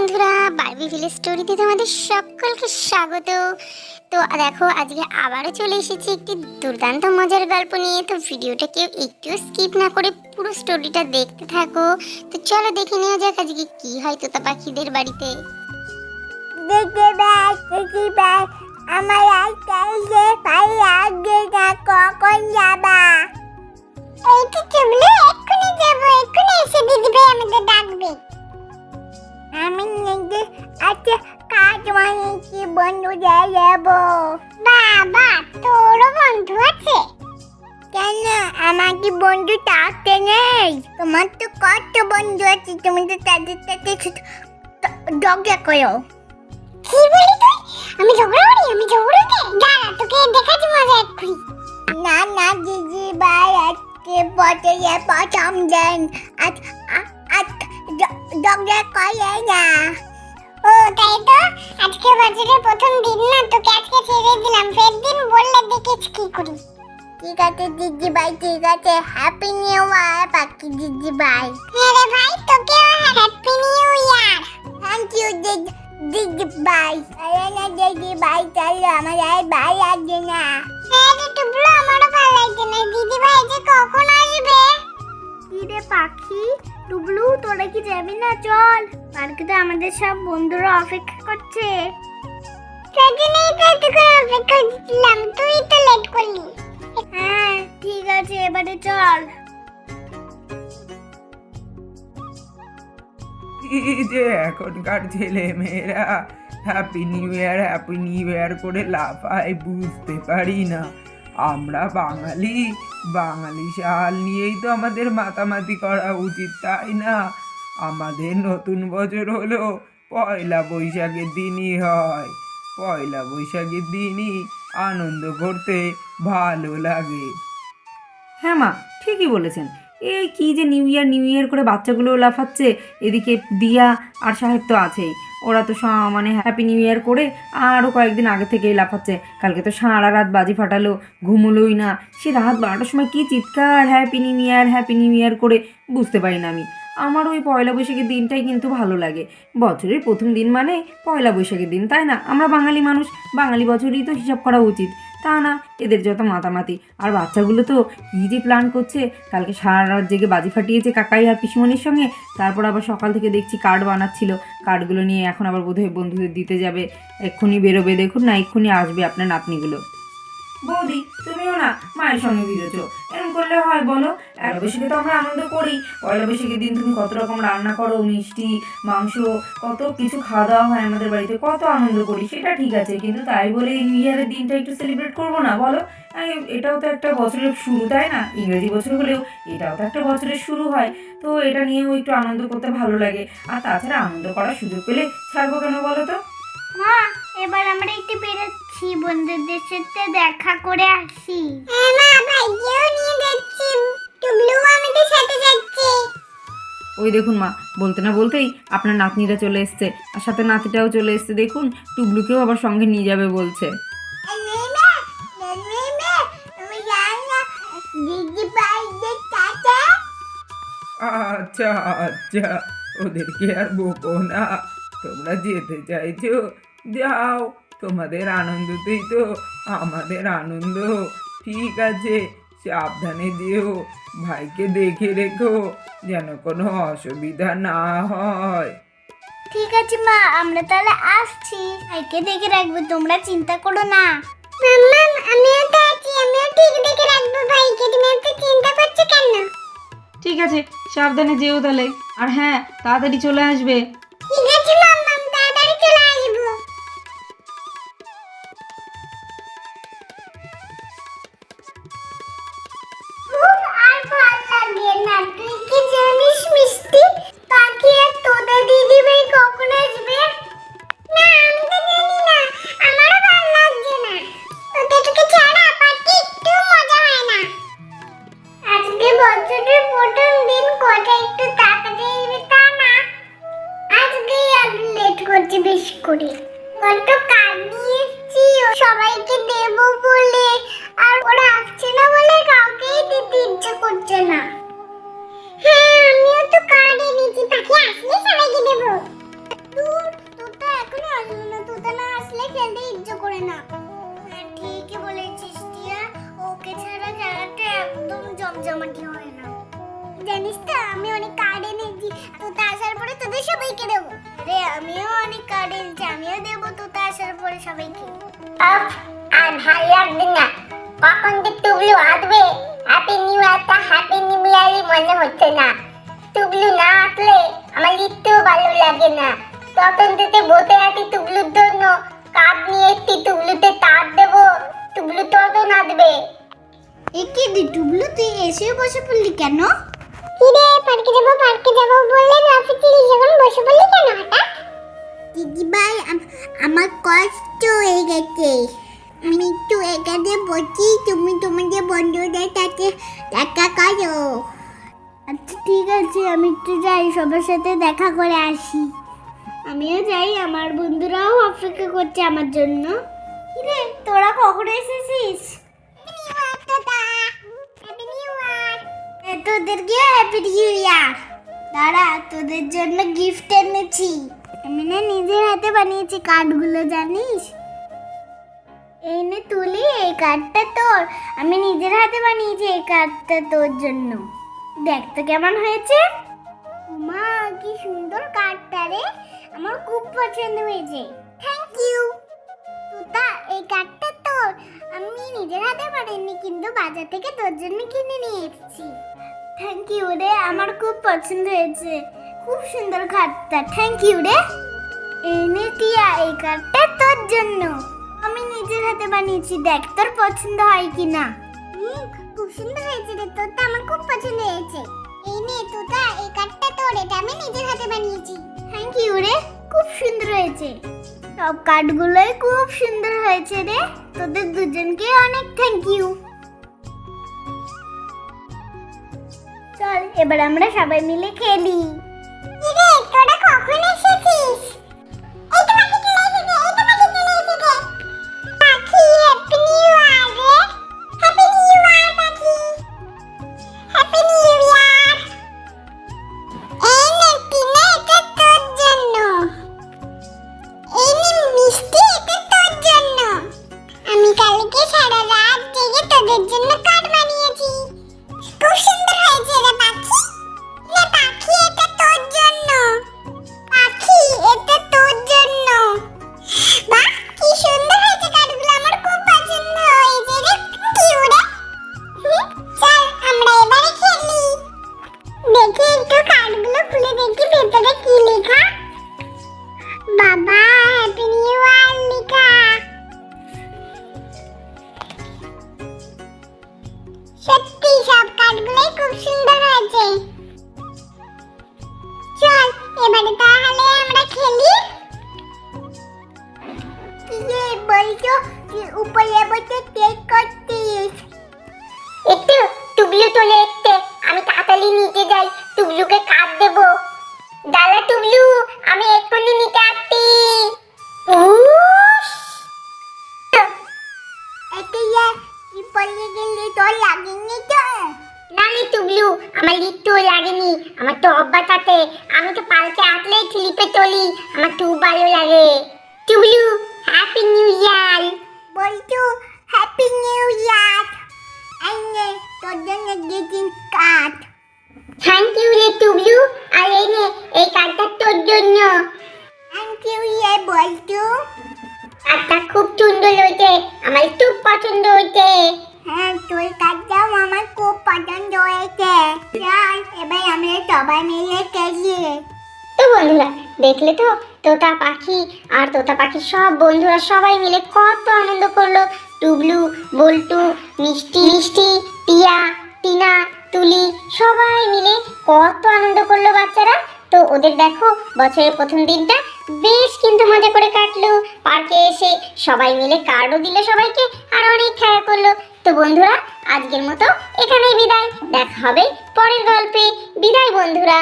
বন্ধুরা Barbie village স্টোরিতে তোমাদের সকলকে স্বাগত। তো দেখো আজকে আবারও চলে এসেছি একটি দুর্দান্ত মজার গল্প নিয়ে। তো ভিডিওটা কেউ একটু স্কিপ না করে পুরো স্টোরিটা দেখতে থাকো। তো চলো দেখে নেওয়া যাক আজকে কি হয় তোতা পাখিদের বাড়িতে। দেখতে আমার একটা এসে ভাই আগে না কখন যাবা? এই তো চুবলু এক্ষুনি যাব এক্ষুনি এসে দিদি আমাদের ডাকবে। আমি নিজে আচ্ছা কাজ বানিয়েছি বন্ধু যাব বাবা তোরও বন্ধু আছে? কেন? আমার কি বন্ধু থাকতে নেই। তোমার তো কত বন্ধু আছে তুমি তো তাদের সাথে ঝগড়া করো। কি বলি তুই? আমি ঝগড়া করি? আমি ঝগড়া করি? দাঁড়া তোকে দেখাচ্ছি মজা এক্ষুনি। না না দিদি ভাই আজকে বছরে প্রথম দিন। আজ ঝগড়া করে না? ও তাই তো? আজকে বছরের প্রথম দিন না তোকে আজকে ছেড়ে দিলাম। ফের দিন বললে দেখিস কি করি। ঠিক আছে দিদি ভাই ঠিক আছে। হ্যাপি নিউ ইয়ার পাখি দিদি ভাই। হ্যাঁ রে ভাই তোকে happy new year thank you দিদি দিদি ভাই। আরে না দিদি ভাই চলো আমার আর ভাই লাগছে না। হ্যাঁ রে টুবলু আমারও ভালো লাগছে না। দিদি ভাই যে কখন আসবে? কি রে পাখি? টুবলু তোরা কি যাবি না? চল পার্কে তো আমাদের সব বন্ধুরা অপেক্ষা করছে। সেদিনই তো এতক্ষণ অপেক্ষা করছিলাম তুই তো লেট করলি। হ্যাঁ ঠিক আছে এবারে চল। এই যে এখনকার ছেলে মেয়েরা happy new year happy new year করে লাফায় বুঝতে পারি না। আমরা বাঙালি। বাঙালি শাল নিয়েই তো আমাদের মাতামাতি করা উচিত, তাই না? আমাদের নতুন বছর হলো, পয়লা বৈশাখের দিনই হয়। পয়লা বৈশাখের দিনই আনন্দ করতে ভালো লাগে। হ্যাঁ মা, ঠিকই বলেছেন। এই কি যে নিউ ইয়ার নিউ ইয়ার করে বাচ্চাগুলো লাফাচ্ছে, এদিকে দিয়া আর সাহেব তো আছেই। ওরা তো মানে হ্যাপি নিউ ইয়ার করে আরও কয়েকদিন আগে থেকেই লাফাচ্ছে। কালকে তো সারা রাত বাজি ফাটালো, ঘুমোলোই না। সে রাত বারোটার সময় কী চিৎকার happy new year happy new year করে বুঝতে পারি না আমি। আমার ওই পয়লা বৈশাখের দিনটাই কিন্তু ভালো লাগে। বছরের প্রথম দিন মানে পয়লা বৈশাখের দিন, তাই না? আমরা বাঙালি মানুষ, বাঙালি বছরই তো হিসাব করা উচিত। তা না, এদের যত মাতামাতি। আর বাচ্চাগুলো তো কী যে প্ল্যান করছে? কালকে সারা রাত জেগে বাজি ফাটিয়েছে কাকাই আর পিসিমনির সঙ্গে। তারপর আবার সকাল থেকে দেখছি কার্ড বানাচ্ছিল। কার্ডগুলো নিয়ে এখন আবার বোধহয় বন্ধুদের দিতে যাবে। এক্ষুনি বেরোবে, দেখুন না, এক্ষুনি আসবে আপনার নাতনিগুলো। বৌদি, তুমিও না মায়ের সঙ্গে ভিড়েছো এরকম করলে হয় বলো? এক বৈশাখে তো আমরা আনন্দ করি, পয়লা বৈশাখের দিন তুমি কত রকম রান্না করো, মিষ্টি, মাংস, কত কিছু খাওয়া দাওয়া হয় আমাদের বাড়িতে, কত আনন্দ করি, সেটা ঠিক আছে, কিন্তু তাই বলে নিউ ইয়ারের দিনটা একটু সেলিব্রেট করব না, বলো? এটাও তো একটা বছরের শুরু, তাই না? ইংরেজি বছর হলেও এটাও তো একটা বছরের শুরু হয়, তো এটা নিয়েও একটু আনন্দ করতে ভালো লাগে। আর তাছাড়া আনন্দ করার সুযোগ পেলে ছাড়বো কেন বলো তো? মা এবার আমরা একটু বেরোচ্ছি বন্ধুদের সাথে দেখা করে আসি। হ্যাঁ মা ভাইকেও নিয়ে যাচ্ছি। টুবলু আমাদের সাথে যাচ্ছে। ওই দেখুন মা বলতে না বলতেই আপনার নাতনিরা চলে এসছে আর সাথে নাতিটাও চলে এসছে। দেখুন টুবলুকেও আবার সঙ্গে নিয়ে যাবে বলছে। আচ্ছা আচ্ছা ওদেরকে আর বকো না। তোমরা যেতে চাইছো যাও তোমাদের আনন্দ আনন্দতেই তো আমাদের আনন্দ। ঠিক আছে সাবধানে যেও ভাইকে দেখে রেখো যেন কোনো অসুবিধা না হয়। ঠিক আছে মা আমরা তাহলে আসছি। ভাইকে দেখে রাখব তোমরা চিন্তা করো না। মাম্মাম আমিও তো আছি আমিও ঠিক দেখে রাখব ভাইকে। তুমি এত চিন্তা করছ কেন? ঠিক আছে সাবধানে যেও তাহলে। আর হ্যাঁ তাড়াতাড়ি চলে আসবে। ঠিক আছে জানিস তো আমি অনেক কার্ড এনেছি। তো তা আসার পরে তোদের সবাইকে দেব। আরে আমিও অনেক কার্ড এনেছি আমিও দেব তো তা আসার পরে সবাইকে। আর ভালো লাগবে না। কখন যে টুবলু আসবে হ্যাপি নিউ ইয়ারটা হ্যাপি নিউ ইয়ারই মনে হচ্ছে না। টুবলু না আসলে আমার লিখতেও ভালো লাগে না। তখন থেকে বসে আছি টুবলুর জন্য। কাপ নিয়ে একটি টুবলুতে তার দেবো। টুবলু তখন নাচবে একে দি টুবলু তুই এসে বসে পড়লি কেন? কিরে পার্কে যাব পার্কে যাব বললে না ফিরলি যখন? বসে পড়লি কেন হঠাৎ? দিদি ভাই আমার কষ্ট হয়ে গেছে। আমি একটু এখানে বসি তুমি তোমাদের বন্ধুদের সাথে দেখা করো। আচ্ছা ঠিক আছে আমি একটু যাই সবার সাথে দেখা করে আসি। আমিও যাই আমার বন্ধুরাও অপেক্ষা করছে আমার জন্য। কিরে তোরা কখন এসেছিস? তোদেরকে হ্যাপি নিউ ইয়ার দাঁড়া, তোদের জন্য গিফট এনেছি। আমি না নিজের হাতে বানিয়েছি কার্ডগুলো, জানিস? এই নে তুলি, এই কার্ডটা তোর। আমি নিজের হাতে বানিয়েছি এই কার্ডটা তোর জন্য। দেখ তো কেমন হয়েছে। মা কি সুন্দর কার্ডটা রে। আমার খুব পছন্দ হয়েছে। থ্যাংক ইউ তুতা, এই কার্ডটা তোর। আমি নিজের হাতে বানাইনি, কিন্তু বাজার থেকে তোর জন্য কিনে নিয়ে এসেছি। থ্যাংক ইউ রে আমার খুব পছন্দ হয়েছে। খুব সুন্দর কার্ডটা থ্যাংক ইউ রে। এই নে টিয়া এই কার্ডটা তোর জন্য। আমি নিজের হাতে বানিয়েছি। দেখ তোর পছন্দ হয় কিনা। খুব সুন্দর হয়েছে রে তোর তো আমার খুব পছন্দ হয়েছে। এই নে তোতা এই কার্ডটা তোর এটা আমি নিজের হাতে বানিয়েছি। থ্যাংক ইউ রে খুব সুন্দর হয়েছে। সব কার্ডগুলোই খুব সুন্দর হয়েছে রে। তোদের দুজনকে অনেক থ্যাংক ইউ চল, এবার আমরা সবাই মিলে খেলি রে তোরা কখন এসেছিস? এই তো পাখি চলে এসেছে, এই তো এবারে তাহলে আমরা খেলি। কিরে বলছো তুই উপরে বসে কেক করছিস? একটু টুবলু তোলে একটু আমি তাড়াতাড়ি নিতে যাই টুবলুকে কাট দেব। দাদা টুবলু আমি এক্ষুনি নিতে আসছি। ইয়া কি পড়ে গেলে তোর লাগেনি তো? না রে টুবলু আমার লিট্টু লাগেনি আমার তো আছে আমি তো পালকে আটলেই স্লিপে চলি আমার খুব ভালো লাগে। টুবলু হ্যাপি নিউ ইয়ার বলছো হ্যাপি নিউ ইয়ার আইনে তোর জন্য গ্রিটিং কার্ড। থ্যাংক ইউ রে টুবলু আর এই নে এই কার্ডটা তোর জন্য। থ্যাংক ইউ ইয়ে বলছো কার্ডটা খুব সুন্দর হয়েছে আমার খুব পছন্দ হয়েছে। হ্যাঁ তোর কাজটাও আমার খুব পছন্দ হয়েছে। চল এবার আমরা সবাই মিলে খেলি। তো বন্ধুরা, দেখলে তো তোতা পাখি আর তোতা পাখির সব বন্ধুরা সবাই মিলে কত আনন্দ করল। টুবলু, বল্টু, মিষ্টি মিষ্টি, টিয়া, টিনা, তুলি, সবাই মিলে কত আনন্দ করল বাচ্চারা। তো ওদের দেখো, বছরের প্রথম দিনটা বেশ কিন্তু মজা করে কাটলো। পার্কে এসে সবাই মিলে কার্ডও দিল সবাইকে আর অনেক খেলা করল। তো বন্ধুরা, আজকের মতো এখানেই বিদায়। দেখা হবে পরের গল্পে। বিদায় বন্ধুরা।